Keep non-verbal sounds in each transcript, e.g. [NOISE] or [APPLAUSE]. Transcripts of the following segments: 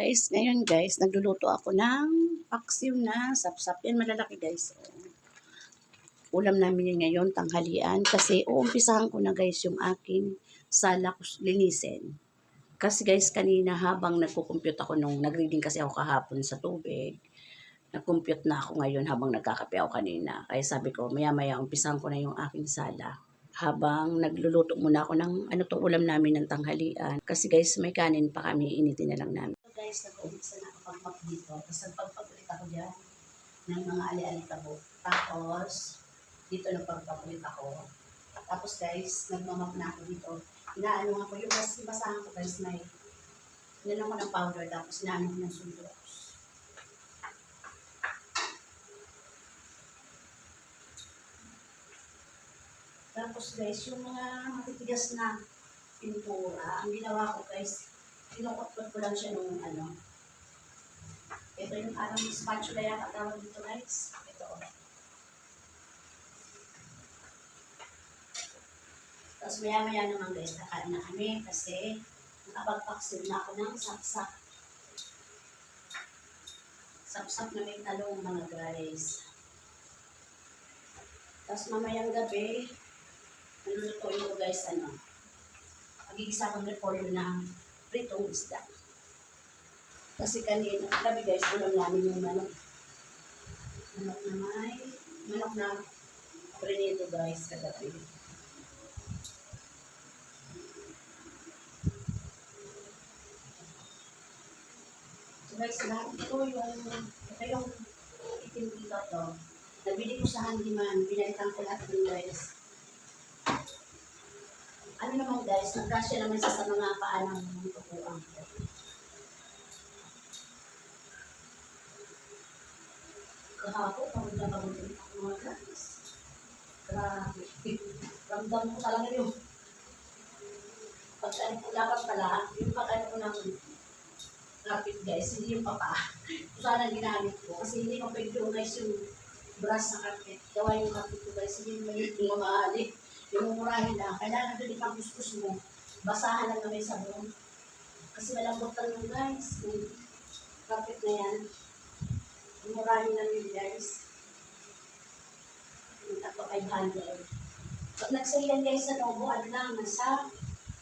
guys, ngayon guys, nagluluto ako ng paksiw na sapsap. Yan malalaki guys. Ulam namin yan ngayon, tanghalian. Kasi uumpisahan ko na guys yung aking sala linisin. Kasi guys, kanina habang nagko-compute ako nung nag-reading kasi ako kahapon sa tubig, nag-compute na ako ngayon habang nagkakape ako kanina. Kaya sabi ko, maya-maya umpisahan ko na yung aking sala habang nagluluto muna ako ng ano to ulam namin ng tanghalian. Kasi guys, may kanin pa kami, initin na lang namin. Guys, nag-umpisa na ako pagpap dito. Tapos nagpagpapulit ako dyan ng mga ali-alikabok. Tapos, dito nagpagpapulit ako. Tapos guys, nagmamap na ako dito. Inaano nga ko yung mas basahan ko guys, may nilang ko ng powder. Tapos inaano ko ng sundox. Tapos guys, yung mga matitigas na pintura, ang ginawa ko guys, kinukot ko lang siya nung ano. Ito yung parang spatula yata tawag dito guys. Ito. oh. Tapos maya maya naman guys, nakain na kami kasi nakapagpaksil na ako ng sapsap. Sapsap na may talong mga guys. Tapos mamayang gabi, Nalulutuin ko guys, ano, magigisa akong repolyo ng pritong isda. Kasi kanina, gabi guys, ulam namin yung manok. Manok na may, manok na prinito guys, kagabi. So guys, lahat ito yung, ito yung itim dito to. Nabili ko sa handyman, pinalitan ko lahat ng guys ano naman guys, nagkasya naman siya sa mga paanang tukuan ko. Kahapon, pagod na pagod ulit ako mga guys. Grabe. Ramdam ko talaga yung pag ano ko dapat pala, yung pag ko ng rapid guys, hindi yung papa. [LAUGHS] Ang ginamit ko. Kasi hindi ko pwede yung guys yung brush na carpet. Gawa yung carpet ko guys, hindi yung mga alik yung mumurahin lang. Kailangan doon ipang kuskus mo. Basahan lang na may sabon. Kasi malambot lang yung guys. Yung carpet na yan. Mumurahin lang yun guys. Yung tato 500. So, nag-sale yan guys sa Novo. Ano lang, nasa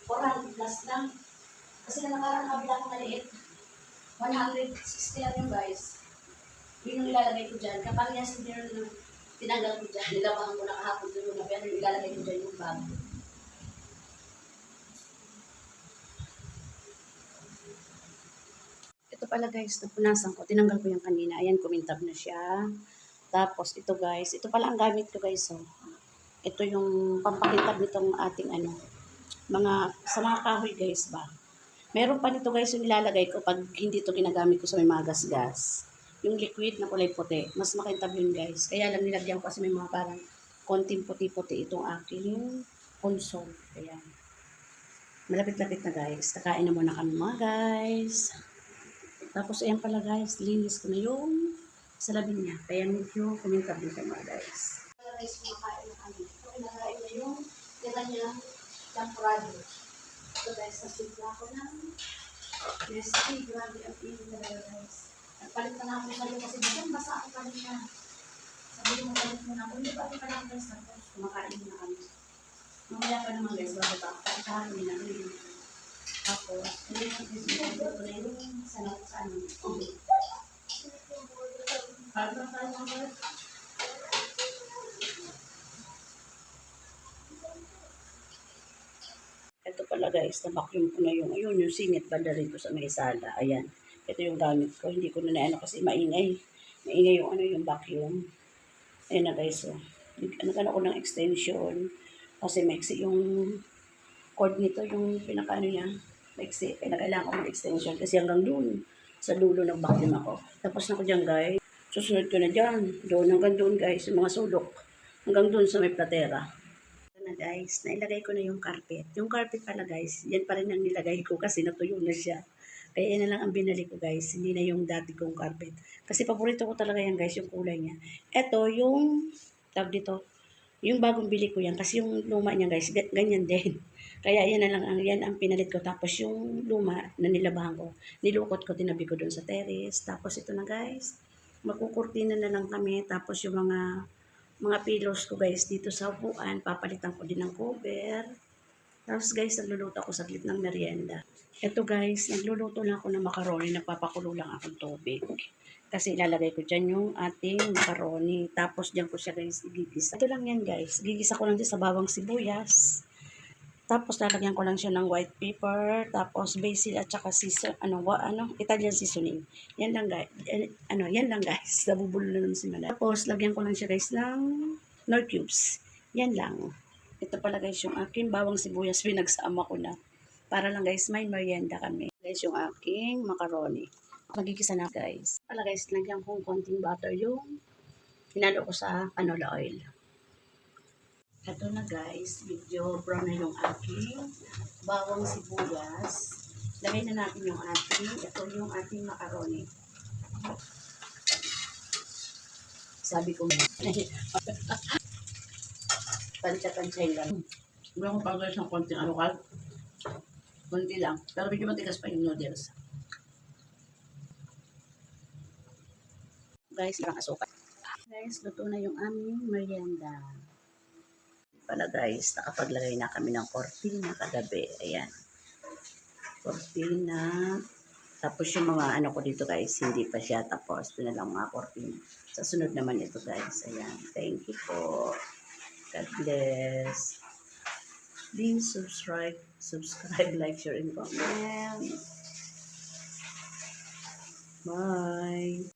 400 plus lang. Kasi na nakarang kabila ko maliit. 160 lang yung guys. Yun yung ilalagay ko dyan. Kapag sa dinner ng tinanggal ko dyan, nilabahan ko na kahapon doon na pero ilalagay ko dyan yung bag. Ito pala guys, napunasan ko. Tinanggal ko yung kanina. Ayan, kumintab na siya. Tapos ito guys, ito pala ang gamit ko guys. Oh. Ito yung pampakintab nitong ating ano, mga, sa mga kahoy guys ba. Meron pa nito guys yung nilalagay ko pag hindi to ginagamit ko sa may mga gas-gas yung liquid na kulay puti. Mas makintab yun guys. Kaya lang nilagyan ko kasi may mga parang konting puti-puti itong aking console. Kaya malapit-lapit na guys. Kakain na muna kami mga guys. Tapos ayan pala guys, linis ko na yung salabin niya. Kaya medyo kumintab din siya mga guys. Guys, kumakain na kami. Ito kinakain na yung tira niya champurado. So guys, nasigla ko ng recipe. Grabe ang talaga guys. Nagpalit na lang ako sa'yo kasi dito basa ako kanina. Sabi mo palit mo na ako. Hindi pa ako lang guys. Tapos kumakain na kami. Mamaya pa naman guys. Bago pa. Pagkahan kami na rin. Tapos, hindi ko gusto ko na yung sanat sa ano. Pa mga guys. Ito pala guys, na-vacuum ko na yung, ayun, yung singit banda rito sa may sala. Ayan. Ito yung gamit ko. Hindi ko na naano kasi maingay. Maingay yung ano yung vacuum. Ayan na guys. Oh. Nagkano ko ng extension. Kasi maiksi yung cord nito. Yung pinaka ano niya. Maiksi. Kaya kailangan ko ng extension. Kasi hanggang doon. Sa dulo ng vacuum ako. Tapos na ko dyan guys. Susunod ko na dyan. Doon hanggang doon guys. Yung mga sulok. Hanggang doon sa may platera. Na guys. Nailagay ko na yung carpet. Yung carpet pala guys. Yan pa rin ang nilagay ko kasi natuyo na siya. Kaya yan na lang ang binili ko guys. Hindi na yung dati kong carpet. Kasi paborito ko talaga yan guys, yung kulay niya. Ito, yung, tawag dito, yung bagong bili ko yan. Kasi yung luma niya guys, ga- ganyan din. [LAUGHS] Kaya yan na lang ang yan ang pinalit ko. Tapos yung luma na nilabahan ko, nilukot ko, tinabi ko doon sa terrace. Tapos ito na guys, magkukurtina na lang kami. Tapos yung mga mga pillows ko guys dito sa upuan, papalitan ko din ng cover. Tapos guys, nagluluto ako saglit ng merienda. Ito guys, nagluluto lang ako ng macaroni, nagpapakulo lang akong tubig. Kasi ilalagay ko dyan yung ating macaroni. Tapos dyan ko siya guys gigisa. Ito lang yan guys. Gigisa ko lang dyan sa bawang sibuyas. Tapos lalagyan ko lang siya ng white pepper, tapos basil at saka season, ano, wa, ano, Italian seasoning. Yan lang guys. Eh, ano, yan lang guys. [LAUGHS] Nabubulo na naman si. Tapos lagyan ko lang siya guys ng nor cubes. Yan lang. Ito pala guys yung aking bawang sibuyas pinagsama ko na. Para lang guys, may merienda kami. Guys, yung aking macaroni. Magigisa na guys. Pala guys, lagyan kong konting butter yung hinalo ko sa canola oil. Ito na guys, medyo brown na yung aking bawang sibuyas. Lagay na natin yung ating, ito yung ating macaroni. Sabi ko, [LAUGHS] [LAUGHS] tansya-tansya lang. Wala akong pagkakas ng konting alukal. Konti lang. Pero medyo matigas pa yung noodles. Guys, lang asukal. Guys, luto na yung aming merienda pala guys, nakapaglagay na kami ng cortina kagabi. Ayan. Cortina. Tapos yung mga ano ko dito guys, hindi pa siya tapos. Ito na lang mga cortina. Sa sunod naman ito guys. Ayan. Thank you po. God bless. Please subscribe, subscribe, [LAUGHS] like, share, and comment. Bye.